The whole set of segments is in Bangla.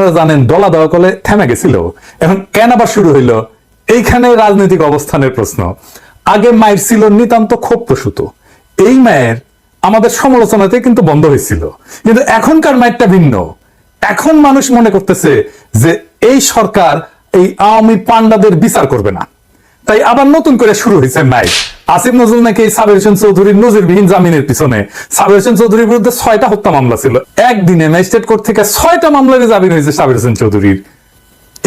আপনারা জানেন, দলা দেওয়া কলে থেমে গেছিল। এখন কেন আবার শুরু হইল? এইখানে রাজনৈতিক অবস্থানের প্রশ্ন। আগে মায়ের ছিল নিতান্ত খুব প্রসূত। এই মায়ের আমাদের সমালোচনাতে কিন্তু বন্ধ হয়েছিল। কিন্তু এখনকার মায়েরটা ভিন্ন। এখন মানুষ মনে করতেছে যে এই সরকার এই আওয়ামী পান্ডাদের বিচার করবে না। তাই আবার নতুন করে শুরু হয়েছে নাই। আসিফ নজরুল নাকি সাবির হোসেন চৌধুরীর নজিরবিহীন জামিনের পিছনে। সাবির হোসেন চৌধুরীর বিরুদ্ধে ছয়টা হত্যা মামলা ছিল। একদিনে ম্যাজিস্ট্রেট কোর্ট থেকে ছয়টা মামলায় জামিন হয়েছে সাবির হোসেন চৌধুরীর।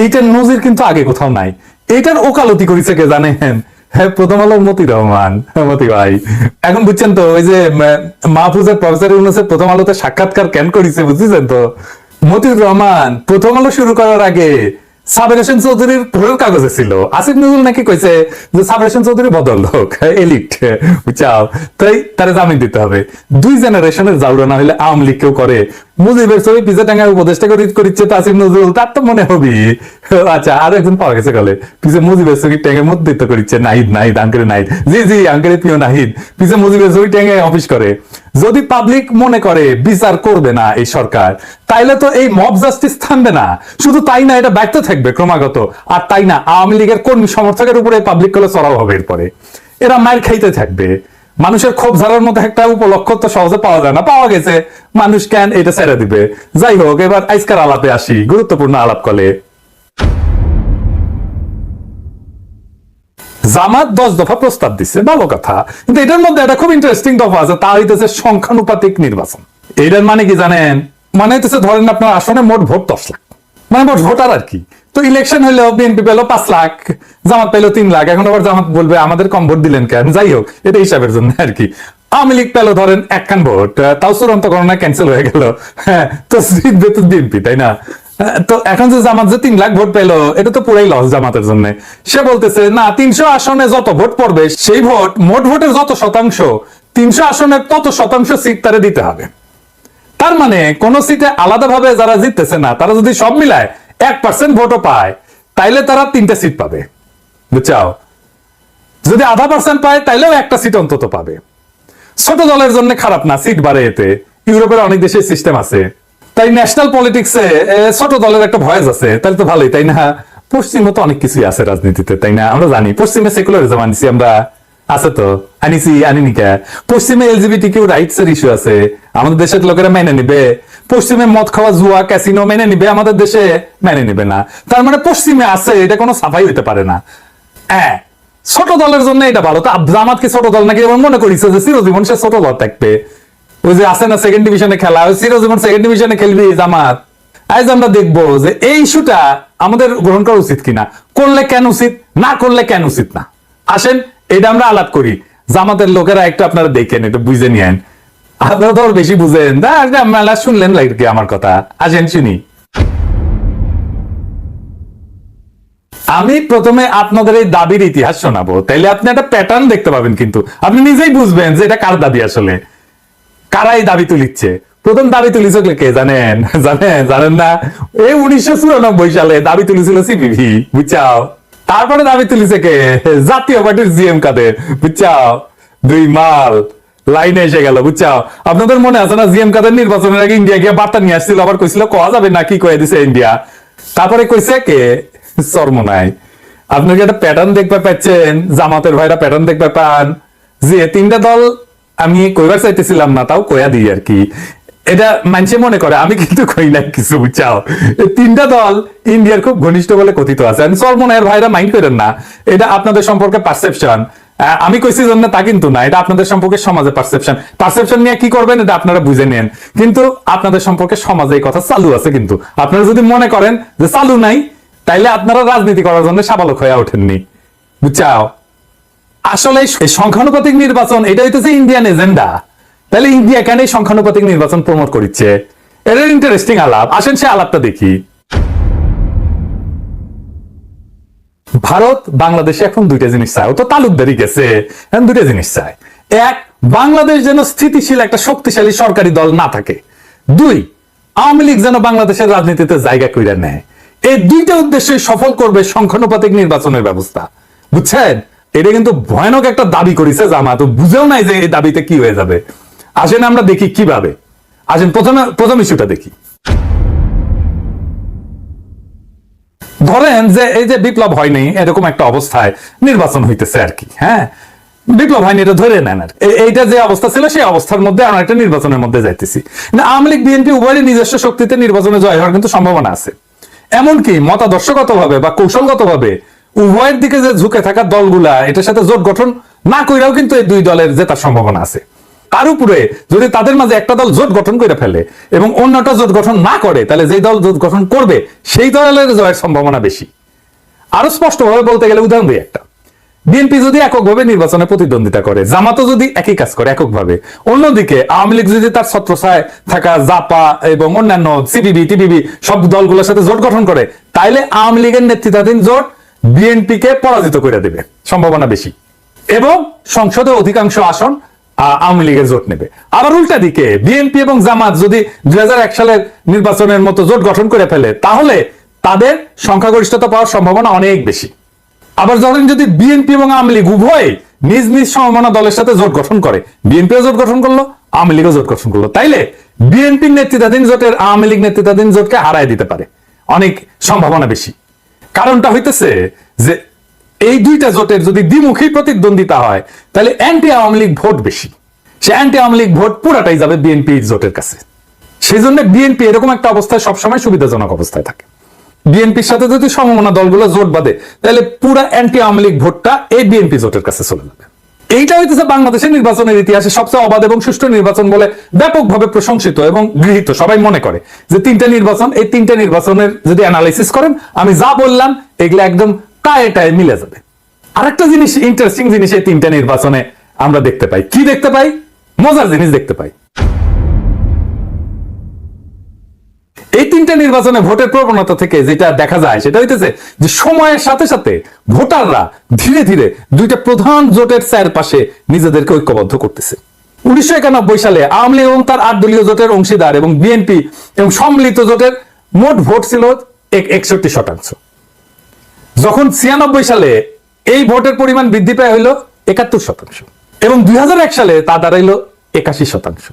এইটার নজির কিন্তু আগে কোথাও নাই। এইটার ওকালতি করেছে কে জানেন? হ্যাঁ প্রথম আলো মতি রহমান। মতি ভাই। এখন বুঝছেন তো, ওই যে মাহফুজের প্রফেসর ইউনুসের প্রথম আলোতে সাক্ষাৎকার কেন করেছে বুঝছেন তো? মতিউর রহমান, প্রথম আলো শুরু করার আগে সাবের হোসেন চৌধুরীর ঘোরের কাগজে ছিল। আসিফ নজরুল নাকি কইছে যে সাবরেশন চৌধুরী বদল লোক এলিট চাও তাই তারা জামিন দিতে হবে। দুই জেনারেশনের জাউরা না হলে আওয়ামী লীগ কেউ করে মুজিবের ছবি পিজা টাঙ্গার উপদেষ্টা করে করিচ্ছে তো আসিফ নজরুল, তার তো মনে হবি। আচ্ছা আরও একজন পাওয়া গেছে গলে। পিছে মুজিবের ছবি ট্যাঙ্গে মধ্যিত্ব করিচ্ছে নাহিদ নাহিদ আঙ্কের নাহিদ। জি জি আঙ্কের প্রিয় নাহিদ। পিছে মুজিবের ছবি ট্যাঙ্গে অফিস করে। যদি পাবলিক মনে করে, বিচার করবে না এই সরকার, তাইলে তো এই মব জাস্টিস থামবে না। শুধু তাই না, এটা ব্যর্থ থাকবে ক্রমাগত। আর তাই না, আওয়ামী লীগের কর্মী সমর্থকের উপরে পাবলিকগুলো চড়াও হবে এরপরে। এরা মায়ের খাইতে থাকবে। মানুষের ক্ষোভ ঝাড়ার মতো একটা উপলক্ষ তো সহজে পাওয়া যায় না। পাওয়া গেছে, মানুষ কেন এটা ছেড়ে দিবে? যাই হোক, এবার আজকার আলাপে আসি, গুরুত্বপূর্ণ আলাপ কলে। জামাত দশ দফা প্রস্তাব দিচ্ছে ভালো কথা। কিন্তু এটার মধ্যে একটা খুব ইন্টারেস্টিং দফা আছে, তা হইতেছে সংখ্যানুপাতিক নির্বাচন। এটার মানে কি জানেন? মানে হইতেছে, ধরেন আপনার আসনে মোট ভোট দশ লাখ। মানে মোট ভোটার আর কি। তো ইলেকশন হইল বিএনপি পেল পাঁচ লাখ, জামাত পেল তিন লাখ, এখন আবার জামাত বলবে, আমাদের কম ভোট দিলেন কেন? যাই হোক, এটা হিসাবের জন্য আর কি। আওয়ামী লীগ পেল ধরেন একখান ভোট তাও চূড়ান্ত গণনা ক্যান্সেল হয়ে গেল। হ্যাঁ তো জিতবে তো বিএনপি তাই না? তো এখন যে জামাত যে তিন লাখ ভোট পেল, এটা তো পুরাই লস জামাতের জন্য। সে বলতেছে, না, তিনশো আসনে যত ভোট পড়বে, সেই ভোট, মোট ভোটের যত শতাংশ, তিনশো আসনের তত শতাংশ সিট তারে দিতে হবে। তার মানে কোন সিটে আলাদাভাবে যারা জিততেছে না, তারা যদি সব মিলায় এক পার্সেন্ট ভোটও পায়, তাইলে তারা তিনটা সিট পাবে। বুঝছাও? যদি আধা পার্সেন্ট পায়, তাইলেও একটা সিট অন্তত পাবে। ছোট দলের জন্য খারাপ না সিট বাড়ে এতে। ইউরোপের অনেক দেশে সিস্টেম আছে। তাই ন্যাশনাল পলিটিক্সে ছোট দলের একটা ভয়েস আছে, তাহলে তো ভালোই, তাই না? পশ্চিমে তো অনেক কিছুই আছে রাজনীতিতে, তাই না? আমরা জানি, পশ্চিমে সেকুলারিজম আনিছি আমরা। আছে তো, আনিছি, আনিনি কে? পশ্চিমে এলজিবিটি কিউ রাইটস এর ইস্যু আছে। আমাদের দেশের লোকেরা মেনে নিবে। পশ্চিমে মদ খাওয়া, জুয়া ক্যাসিনো মেনে নিবে, আমাদের দেশে মেনে নিবে না। তার মানে পশ্চিমে আছে, এটা কোনো সাফাই হইতে পারে না। হ্যাঁ ছোট দলের জন্য এটা ভালো। তো জামাত কি ছোট দল নাকি? এবার মনে করিছে যে চিরজীবন সে ছোট দল থাকবে। ওই যে আছে না সেকেন্ড ডিভিশনে খেলা, ওই চিরজীবন সেকেন্ড ডিভিশনে খেলবি জামাত। আজ আমরা দেখব যে এই ইস্যুটা আমাদের গ্রহণ করা উচিত কিনা। করলে কেন উচিত? না করলে কেন উচিত না? আসেন, এটা আমরা আলাপ করি। জামাতের লোকেরা একটু আপনারা দেখেন একটু বুঝে নিয়েন। আপনারা তো বেশি বুঝেন। না মেলা শুনলেন লাগে আমার কথা। আসেন, শুনি। আমি প্রথমে আপনাদের এই দাবির ইতিহাস শোনাবো। তাইলে আপনি একটা প্যাটার্ন দেখতে পাবেন কিন্তু। আপনি নিজেই বুঝবেন যে এটা কার দাবি আসলে। কারা এই দাবি তুলিচ্ছে? প্রথম দাবি তুলিছে কে? জানেন? জানেন? জানেন না? এই উনিশশো চুরানব্বই সালে দাবি তুলেছিল সিপিভি বুঝছাও? তারপরে দাবি তুলিছে কে? জাতীয় পার্টির জিএম কাদের বুঝছাও? দুই মাল। লাইনে এসে গেল বুঝছাও আপনাদের মনে আছে না জিএম কাদের নির্বাচনের আগে ইন্ডিয়া গিয়ে বার্তা নিয়ে আসছিল, আবার কইছিল, কোয়া যাবে না, কি কয়ে দিছে ইন্ডিয়া তারপরে কইছে কে? চর্ম নাই আপনি কি একটা প্যাটার্ন দেখতে পাচ্ছেন? জামাতের ভাইরা প্যাটার্ন দেখতে পান? যে তিনটা দল আমি কইবার চাইতেছিলাম না, তাও কয়া দিই আর কি। এটা মানুষে মনে করে, আমি কিন্তু কই নাই কিছু বুঝাও তিনটা দল ইন্ডিয়ার খুব ঘনিষ্ঠ বলে কথিত আছে। আমি সলমনের ভাইরা মাইন্ড করেন না। এটা আপনাদের সম্পর্কে পারসেপশন আমি কইছি জন্য তা কিন্তু না, এটা আপনাদের সম্পর্কে সমাজে পারসেপশন পারসেপশন নিয়ে কি করবেন এটা আপনারা বুঝে নেন। কিন্তু আপনাদের সম্পর্কে সমাজে এই কথা চালু আছে কিন্তু। আপনারা যদি মনে করেন যে চালু নাই, তাইলে আপনারা রাজনীতি করার জন্য সাবালক হয়ে ওঠেননি। বুঝছাও? আসলে সংখ্যানুপাতিক নির্বাচন এটা হইতেছে ইন্ডিয়ান এজেন্ডা তাহলে ইন্ডিয়া কেন সংখ্যানুপাতিক নির্বাচন প্রমোট করছে এটা ইন্টারেস্টিং আলাপ। আসেন সে আলাপটা দেখি। ভারত, বাংলাদেশে এখন দুইটা জিনিস চায়। ও তো তালুকদারি গেছে। এখন দুইটা জিনিস চায়। এক, বাংলাদেশ যেন স্থিতিশীল একটা শক্তিশালী সরকারি দল না থাকে। দুই, আওয়ামী লীগ যেন বাংলাদেশের রাজনীতিতে জায়গা কইরা নেয়। এই দুইটা উদ্দেশ্যে সফল করবে সংখ্যানুপাতিক নির্বাচনের ব্যবস্থা। বুঝছেন? এটা কিন্তু ভয়ানক একটা দাবি করেছে জামাত। বুঝেও নাই যে এই দাবিতে কি হয়ে যাবে। আসেন আমরা দেখি কীভাবে। আসেন প্রথমে প্রথম ইস্যুটা দেখি। ধরেন যে এই যে বিপ্লব হয়নি, এরকম একটা অবস্থায় নির্বাচন হইতেছে আর কি হ্যাঁ? বিপ্লব হয়নি, এটা ধরে নেন আর এইটা যে অবস্থা ছিল, সেই অবস্থার মধ্যে আমরা একটা নির্বাচনের মধ্যে যাইতেছি। না, আওয়ামী লীগ, বিএনপি উভয়েরই নিজস্ব শক্তিতে নির্বাচনে জয় হওয়ার কিন্তু সম্ভাবনা আছে। এমনকি মতাদর্শগত ভাবে বা কৌশলগত ভাবে উভয়ের দিকে যে ঝুঁকে থাকা দলগুলা, এটার সাথে জোট গঠন না কইরাও কিন্তু এই দুই দলের জেতার সম্ভাবনা আছে। তার উপরে যদি তাদের মাঝে একটা দল জোট গঠন করে ফেলে এবং অন্যটা জোট গঠন না করে, তাহলে যেই দল জোট গঠন করবে, সেই দলের জয়ের সম্ভাবনা বেশি। আরও স্পষ্টভাবে বলতে গেলে উদাহরণ দিই একটা। বিএনপি যদি এককভাবে নির্বাচনে প্রতিদ্বন্দ্বিতা করে, জামাতও যদি একই কাজ করে এককভাবে, অন্যদিকে আওয়ামী লীগ যদি তার ছত্রছায় থাকা জাপা এবং অন্যান্য সিপিবি, টিপিবি সব দলগুলোর সাথে জোট গঠন করে, তাইলে আওয়ামী লীগের নেতৃত্বাধীন জোট বিএনপি কে পরাজিত করে দেবে, সম্ভাবনা বেশি। এবং সংসদে অধিকাংশ আসন আওয়ামী লীগের জোট নেবে। আবার উল্টা দিকে, বিএনপি এবং জামাত যদি দুই সালের নির্বাচনের মতো জোট গঠন করে ফেলে, তাহলে তাদের সংখ্যাগরিষ্ঠতা পাওয়ার সম্ভাবনা অনেক বেশি। আবার ধরেন যদি বিএনপি এবং আওয়ামী লীগ উভয় নিজ নিজ সমমানা দলের সাথে জোট গঠন করে, বিএনপিও জোট গঠন করল, আওয়ামী লীগও জোট গঠন করল। তাইলে বিএনপির নেতৃত্বাধীন জোটের আওয়ামী লীগ নেতৃত্বাধীন জোটকে হারায় দিতে পারে। অনেক সম্ভাবনা বেশি। কারণটা হইতেছে যে এই দুইটা জোটের যদি দ্বিমুখী প্রতিদ্বন্দ্বিতা হয়, তাহলে অ্যান্টি আওয়ামী লীগ ভোট বেশি। সে অ্যান্টি আওয়ামী লীগ ভোট পুরাটাই যাবে বিএনপি জোটের কাছে। সেই জন্য বিএনপি এরকম একটা অবস্থায় সবসময় সুবিধাজনক অবস্থায় থাকে। বিএনপির সাথে যদি সমমনা দলগুলো জোট বাঁধে, তাহলে পুরা অ্যান্টি আওয়ামী লীগ ভোটটা এই বিএনপি জোটের কাছে চলে যাবে। এইটা হইতেছে বাংলাদেশের নির্বাচনের ইতিহাসে সবচেয়ে অবাধ এবং সুষ্ঠু নির্বাচন বলে ব্যাপকভাবে প্রশংসিত এবং গৃহীত। সবাই মনে করে যে তিনটা নির্বাচন, এই তিনটা নির্বাচনের যদি অ্যানালাইসিস করেন, আমি যা বললাম, এগুলো একদম টায়ে টায়ে মিলে যাবে। আরেকটা জিনিস ইন্টারেস্টিং জিনিস এই তিনটা নির্বাচনে আমরা দেখতে পাই। কি দেখতে পাই? মজার জিনিস দেখতে পাই। এই তিনটা নির্বাচনে ভোটের প্রবণতা থেকে যেটা দেখা যায়, সেটা হইতেছে যে সময়ের সাথে সাথে ভোটাররা ধীরে ধীরে দুইটা প্রধান জোটের চারপাশে নিজেদেরকে ঐক্যবদ্ধ করতেছে। উনিশশো একানব্বই সালে আওয়ামী লীগ এবং তার আট দলীয় জোটের অংশীদার এবং বিএনপি এবং সম্মিলিত জোটের মোট ভোট ছিল এক- একষট্টি শতাংশ। যখন ছিয়ানব্বই সালে এই ভোটের পরিমাণ বৃদ্ধি পায় হইল একাত্তর শতাংশ এবং দুই হাজার এক সালে তা দাঁড়াইলো একাশি শতাংশ।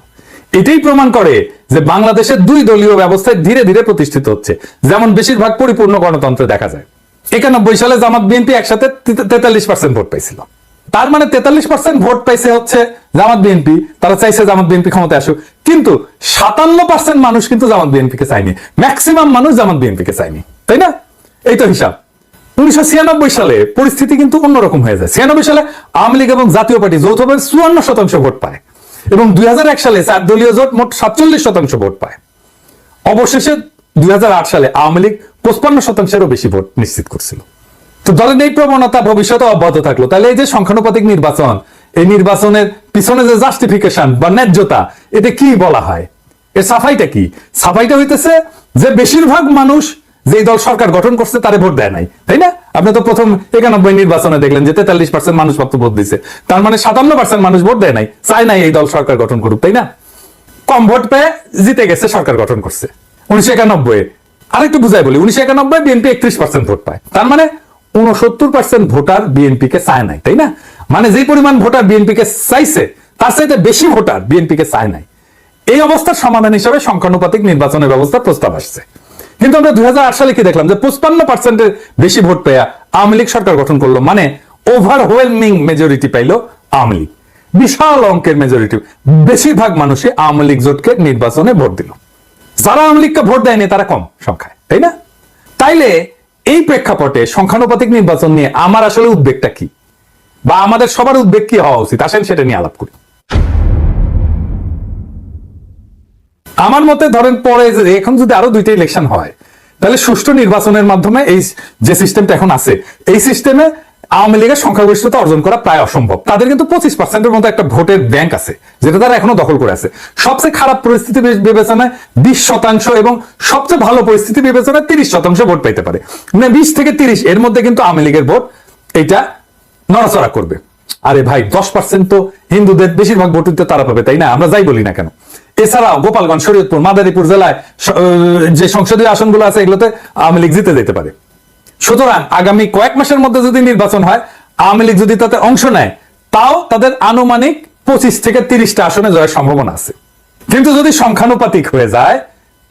এটাই প্রমাণ করে যে বাংলাদেশের দুই দলীয় ব্যবস্থায় ধীরে ধীরে প্রতিষ্ঠিত হচ্ছে, যেমন বেশিরভাগ পরিপূর্ণ গণতন্ত্রে দেখা যায়। একানব্বই সালে জামাত বিএনপি একসাথে তেতাল্লিশ পার্সেন্ট ভোট পাইছিল। তার মানে তেতাল্লিশ পার্সেন্ট ভোট পাইছে হচ্ছে জামাত বিএনপি, তারা চাইছে জামাত বিএনপি ক্ষমতায় আসুক। কিন্তু সাতান্ন পার্সেন্ট মানুষ কিন্তু জামাত বিএনপিকে চায়নি। ম্যাক্সিমাম মানুষ জামাত বিএনপিকে চায়নি। তাই না? এই তো হিসাব। উনিশশো ছিয়ানব্বই সালে পরিস্থিতি কিন্তু অন্যরকম হয়ে যায়। ছিয়ানব্বই সালে আওয়ামী লীগ এবং জাতীয় পার্টি যৌথভাবে চুয়ান্ন শতাংশ ভোট পায় এবং দুই সালে চার দলীয় জোট মোট সাতচল্লিশ শতাংশ ভোট পায়। অবশেষে দুই সালে আওয়ামী লীগ পঁচপান্ন শতাংশেরও বেশি ভোট নিশ্চিত করছিল। তো ধরেন এই প্রবণতা ভবিষ্যতে অব্যাহত থাকল। তাহলে এই যে সংখ্যানুপাতিক নির্বাচন, এই নির্বাচনের পিছনে যে জাস্টিফিকেশন বা ন্যায্যতা এটা কি বলা হয়? এর সাফাইটা কি? সাফাইটা হইতেছে যে বেশিরভাগ মানুষ যে দল সরকার গঠন করছে, তারে ভোট দেয় নাই। তাই না? আপনি তো প্রথম একানব্বই নির্বাচনে দেখলেন যে তেতাল্লিশ পার্সেন্ট মানুষ মাত্র ভোট দিছে। তার মানে সাতান্ন পার্সেন্ট মানুষ ভোট দেয় নাই। চায় নাই এই দল সরকার গঠন করুক, তাই না? কম ভোট পেয়ে জিতে গেছে, সরকার গঠন করছে। উনিশশো একানব্বই আরেকটু বুঝাই বলি, উনিশশো একানব্বই বিএনপি একত্রিশ পার্সেন্ট ভোট পায়। তার মানে উনসত্তর পার্সেন্ট ভোটার বিএনপি কে চায় নাই, তাই না? মানে যে পরিমাণ ভোটার বিএনপি কে চাইছে, তার চাইতে বেশি ভোটার বিএনপি কে চায় নাই। এই অবস্থার সমাধান হিসেবে সংখ্যানুপাতিক নির্বাচনের ব্যবস্থা প্রস্তাব আসছে। কিন্তু আমরা দুই হাজার আট সালে কি দেখলাম? যে পঁচপান্ন পার্সেন্টের বেশি ভোট পেয়ে আওয়ামী লীগ সরকার গঠন করল। মানে ওভারওয়েলমিং মেজরিটি পাইলো আওয়ামী লীগ। বিশাল অঙ্কের মেজরিটি বেশিরভাগ মানুষই আওয়ামী লীগ জোটকে নির্বাচনে ভোট দিল। যারা আওয়ামী লীগকে ভোট দেয়নি, তারা কম সংখ্যায়, তাই না? তাইলে এই প্রেক্ষাপটে সংখ্যানুপাতিক নির্বাচন নিয়ে আমার আসলে উদ্বেগটা কি? বা আমাদের সবার উদ্বেগ কি হওয়া উচিত? আসেন সেটা নিয়ে আলাপ করি। আমার মতে ধরেন পরে এখন যদি আরও দুইটা ইলেকশন হয়, তাহলে সুষ্ঠু নির্বাচনের মাধ্যমে এই যে সিস্টেমটা এখন আছে, এই সিস্টেমে আওয়ামী লীগের সংখ্যাগরিষ্ঠতা অর্জন করা প্রায় অসম্ভব। তাদের কিন্তু পঁচিশ পার্সেন্টের মতো একটা ভোটের ব্যাংক আছে, যেটা তারা এখনও দখল করে আছে। সবচেয়ে খারাপ পরিস্থিতি বিবেচনায় বিশ শতাংশ এবং সবচেয়ে ভালো পরিস্থিতি বিবেচনায় তিরিশ শতাংশ ভোট পাইতে পারে। মানে বিশ থেকে তিরিশ, এর মধ্যে কিন্তু আওয়ামী লীগের ভোট এইটা নড়াচড়া করবে। আরে ভাই, দশ পার্সেন্ট তো হিন্দুদের বেশিরভাগ ভোট তো তারা পাবে, তাই না? আমরা যাই বলি না কেন? এছাড়াও গোপালগঞ্জ, শরীয়তপুর, মাদারীপুর জেলায় যে সংসদীয় আসনগুলো আছে, এগুলোতে আওয়ামী লীগ জিতে যেতে পারে। সুতরাং আগামী কয়েক মাসের মধ্যে যদি নির্বাচন হয়, আওয়ামী লীগ যদি তাতে অংশ নেয়, তাও তাদের আনুমানিক পঁচিশ থেকে তিরিশটা আসনে জয়ের সম্ভাবনা আছে। কিন্তু যদি সংখ্যানুপাতিক হয়ে যায়,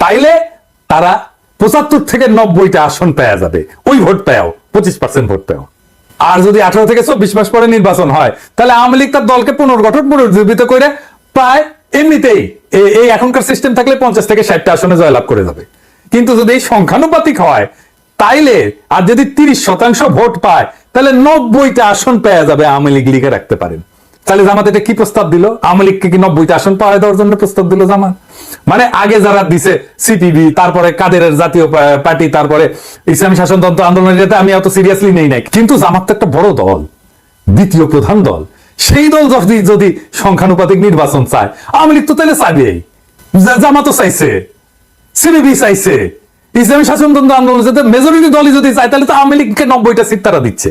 তাইলে তারা পঁচাত্তর থেকে নব্বইটা আসন পাওয়া যাবে। ওই ভোট পাও পঁচিশ পার্সেন্ট ভোট পাও আর যদি আঠারো থেকে চব্বিশ মাস পরে নির্বাচন হয়, তাহলে আওয়ামী লীগ তার দলকে পুনর্গঠন পুনর্জীবিত করে প্রায় এমনিতেই এই এখনকার সিস্টেম থাকলে পঞ্চাশ থেকে ষাটটা আসনে জয়লাভ করে যাবে। কিন্তু যদি এই সংখ্যানুপাতিক হয়, তাইলে আর যদি তিরিশ শতাংশ ভোট পায়, তাহলে নব্বইটা আসন পেয়ে যাবে আওয়ামী লীগ লিগে রাখতে পারেন। তাহলে জামাত এটা কি প্রস্তাব দিল? আওয়ামী লীগকে কি নব্বইটা আসন পাওয়া দেওয়ার জন্য প্রস্তাব দিল জামাত? মানে আগে যারা দিছে সিপিবি তারপরে কাদেরের জাতীয় পার্টি, তারপরে ইসলামী শাসনতন্ত্র আন্দোলনের যেতে আমি অত সিরিয়াসলি নেই নাই কিন্তু জামাত তো একটা বড় দল, দ্বিতীয় প্রধান দল। সেই দল যদি যদি সংখ্যানুপাতিক নির্বাচন চায়, আওয়ামী লীগ তো তাহলে চাইবেই জামাতও চাইছে সিপিবি চাইছে। ইসলামী শাসনতন্ত্র আন্দোলন যাতে মেজরিটি দলই যদি চায়, তাহলে তো আওয়ামী লীগকে নব্বইটা সিট তারা দিচ্ছে।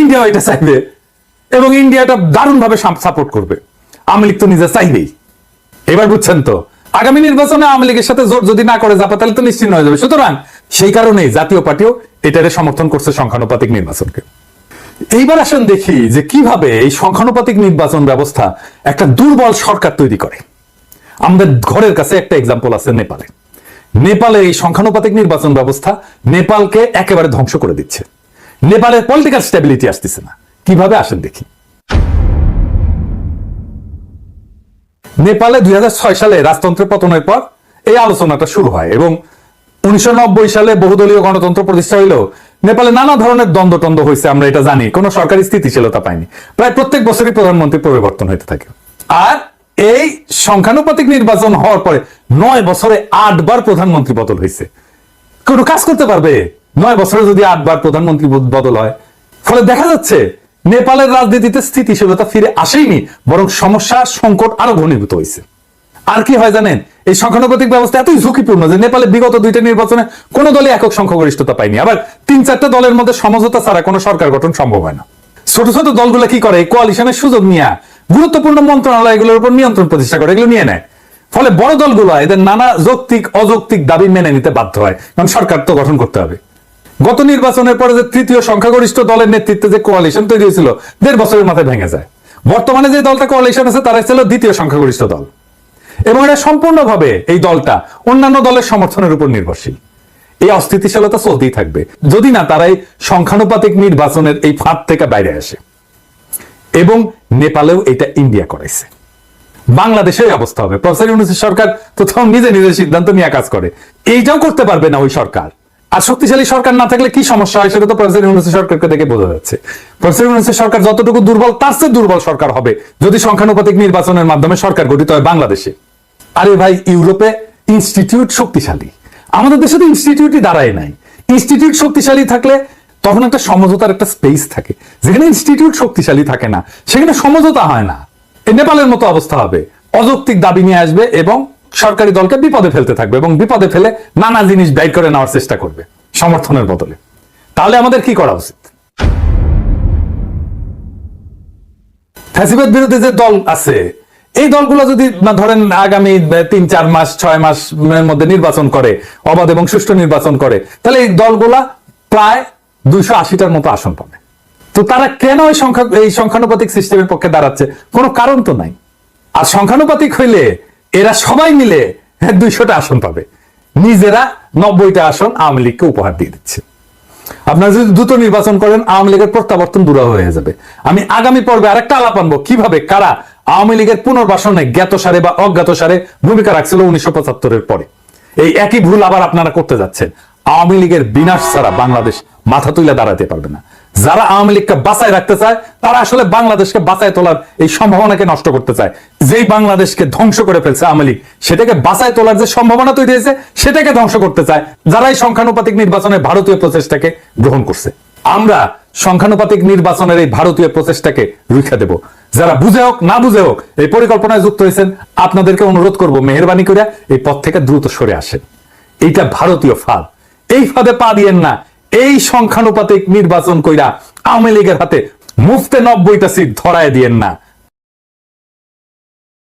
ইন্ডিয়া এটা চাইবে। এবং ইন্ডিয়া এটা দারুণ ভাবে সাপোর্ট করবে। আওয়ামী লীগ তো নিজে চাইবেই এবার বুঝছেন তো, আগামী নির্বাচনে আওয়ামী লীগের সাথে জোট যদি না করে জাপা তাহলে তো নিশ্চিন্ন হয়ে যাবে। সুতরাং সেই কারণেই জাতীয় পার্টিও এটারে সমর্থন করছে সংখ্যানুপাতিক নির্বাচনকে। এইবার আসেন দেখি যে কীভাবে এই সংখ্যানুপাতিক নির্বাচন ব্যবস্থা একটা দুর্বল সরকার তৈরি করে। আমাদের ঘরের কাছে একটা এক্সাম্পল আছে নেপালে। নেপালে এই সংখ্যানুপাতিক নির্বাচন ব্যবস্থা নেপালকে একেবারে ধ্বংস করে দিচ্ছে। নেপালের পলিটিক্যাল স্টেবিলিটি আসতেছে না। কীভাবে আসেন দেখি। নেপালে দুই সালে রাজতন্ত্রের পতনের পর এই আলোচনাটা শুরু হয় এবং উনিশশো সালে বহুদলীয় গণতন্ত্র প্রতিষ্ঠা হইলেও নেপালে নানা ধরনের দ্বন্দ্ব টন্দ্ব হয়েছে, আমরা এটা জানি। কোনো সরকারি স্থিতিশীলতা পায়নি প্রায় প্রত্যেক বছরই প্রধানমন্ত্রী পরিবর্তন হতে থাকে। আর এই সংখ্যানুপাতিক নির্বাচন হওয়ার পরে নয় বছরে আটবার প্রধানমন্ত্রী বদল হয়েছে কোনো কাজ করতে পারবে? নয় বছরে যদি আটবার প্রধানমন্ত্রী বদ- বদল হয়। ফলে দেখা যাচ্ছে নেপালের রাজনীতিতে স্থিতিশীলতা ফিরে আসেইনি, বরং সমস্যা, সংকট আরও ঘনীভূত হয়েছে। আর কি হয় জানেন? এই সংখ্যানুপাতিক ব্যবস্থা এতই ঝুঁকিপূর্ণ যে নেপালে বিগত দুইটা নির্বাচনে কোনো দলে একক সংখ্যাগরিষ্ঠতা পায়নি। আবার তিন চারটা দলের মধ্যে সমঝোতা ছাড়া কোনো সরকার গঠন সম্ভব হয় না। ছোট ছোট দলগুলো কি করে? কোয়ালিশনের সুযোগ নিয়ে, গুরুত্বপূর্ণ মন্ত্রণালয়গুলোর উপর নিয়ন্ত্রণ প্রতিষ্ঠা করে, এগুলো নিয়ে নেয়। ফলে বড় দলগুলো এদের নানা যৌক্তিক, অযৌক্তিক দাবি মেনে নিতে বাধ্য হয়, কারণ সরকার তো গঠন করতে হবে। গত নির্বাচনের পরে যে তৃতীয় সংখ্যাগরিষ্ঠ দলের নেতৃত্বে যে কোয়ালিশন তৈরি হয়েছিল, দেড় বছরের মাথায় ভেঙে যায়। বর্তমানে যে দলটা কোয়ালিশন আছে, তারা ছিল দ্বিতীয় সংখ্যাগরিষ্ঠ দল। এবং এটা সম্পূর্ণভাবে এই দলটা অন্যান্য দলের সমর্থনের উপর নির্ভরশীল। এই অস্থিতিশীলতা চলতেই থাকবে। যদি না তারা এই সংখ্যানুপাতিক নির্বাচনের এই ফাঁদ থেকে বাইরে আসে। এবং নেপালেও এটা ইন্ডিয়া করাইছে। বাংলাদেশের অবস্থা হবে। প্রফেসর ইউনুসের সরকার তো নিজে নিজের সিদ্ধান্ত নিয়ে কাজ করে। এইটাও করতে পারবে না ওই সরকার। আর শক্তিশালী সরকার না থাকলে কি সমস্যা হয় সেটা তো প্রফেসর ইউনুসের সরকারকে দেখে বোঝা যাচ্ছে। প্রফেসর ইউনুসের সরকার যতটুকু দুর্বল, তার চেয়ে দুর্বল সরকার হবে যদি সংখ্যানুপাতিক নির্বাচনের মাধ্যমে সরকার গঠিত হয় বাংলাদেশে। আরে ভাই, ইউরোপে ইনস্টিটিউট শক্তিশালী। আমাদের দেশে তো ইনস্টিটিউটই দাঁড়ায় নাই। ইনস্টিটিউট শক্তিশালী থাকলে তখন একটা সমঝোতার একটা স্পেস থাকে। যেখানে ইনস্টিটিউট শক্তিশালী থাকে না, সেখানে সমঝোতা হয় না। নেপালের মতো অবস্থা হবে। অযৌক্তিক দাবি নিয়ে আসবে এবং সরকারি দলকে বিপদে ফেলতে থাকবে এবং বিপদে ফেলে নানা জিনিস ব্যয় করে নেওয়ার চেষ্টা করবে সমর্থনের বদলে। তাহলে আমাদের কি করা উচিত? ফ্যাসিবাদ বিরোধী যে দল আছে, এই দলগুলো যদি ধরেন আগামী তিন, চার মাস, ছয় মাস মধ্যে নির্বাচন করে, অবাধ এবং সুষ্ঠু নির্বাচন করে, তাহলে এই দলগুলা প্রায় দুইশো আশিটার মতো আসন পাবে। তো তারা কেন এই সংখ্যা এই সংখ্যানুপাতিক সিস্টেমের পক্ষে দাঁড়াচ্ছে? কোনো কারণ তো নাই। আর সংখ্যানুপাতিক হইলে এরা সবাই মিলে দুইশোটা আসন পাবে। নিজেরা নব্বইটা আসন আওয়ামী লীগকে উপহার দিয়ে দিচ্ছে। আপনারা যদি দ্রুত নির্বাচন করেন, আওয়ামী লীগের প্রত্যাবর্তন দূর হয়ে যাবে। আমি আগামী পর্বে আরেকটা আলাপ আনব, কীভাবে, কারা আওয়ামী লীগের পুনর্বাসনে জ্ঞাত সারে বা অজ্ঞাত সারে ভূমিকা রাখছিল উনিশশো পঁচাত্তরের পরে। এই একই ভুল আবার আপনারা করতে যাচ্ছেন। আওয়ামী লীগের বিনাশ ছাড়া বাংলাদেশ মাথা তুলে দাঁড়াতে পারবে না। যারা আওয়ামী লীগকে বাঁচায় রাখতে চায়, তারা আসলে বাংলাদেশকে বাঁচায় তোলার এই সম্ভাবনাকে নষ্ট করতে চায়। যেই বাংলাদেশকে ধ্বংস করে ফেলছে আওয়ামী লীগ, সেটাকে বাঁচায় তোলার যে সম্ভাবনা তৈরি হয়েছে, সেটাকে ধ্বংস করতে চায়, যারা এই সংখ্যানুপাতিক নির্বাচনে ভারতীয় প্রচেষ্টাকে গ্রহণ করছে। আমরা সংখ্যানুপাতিক নির্বাচনের এই ভারতীয় প্রচেষ্টাকে রুখে দেব। যারা বুঝে হোক, না বুঝে হোক, এই পরিকল্পনায় যুক্ত হয়েছেন, আপনাদেরকে অনুরোধ করব, মেহরবানি করে এই পথ থেকে দ্রুত সরে আসেন। এইটা ভারতীয় ফাঁদ। এই ফাঁদে পা দিয়েন না এই সংখ্যানুপাতিক নির্বাচন কইরা আওয়ামী লীগের হাতে মুফতে নব্বইটা সিট ধরায় দিয়েন না।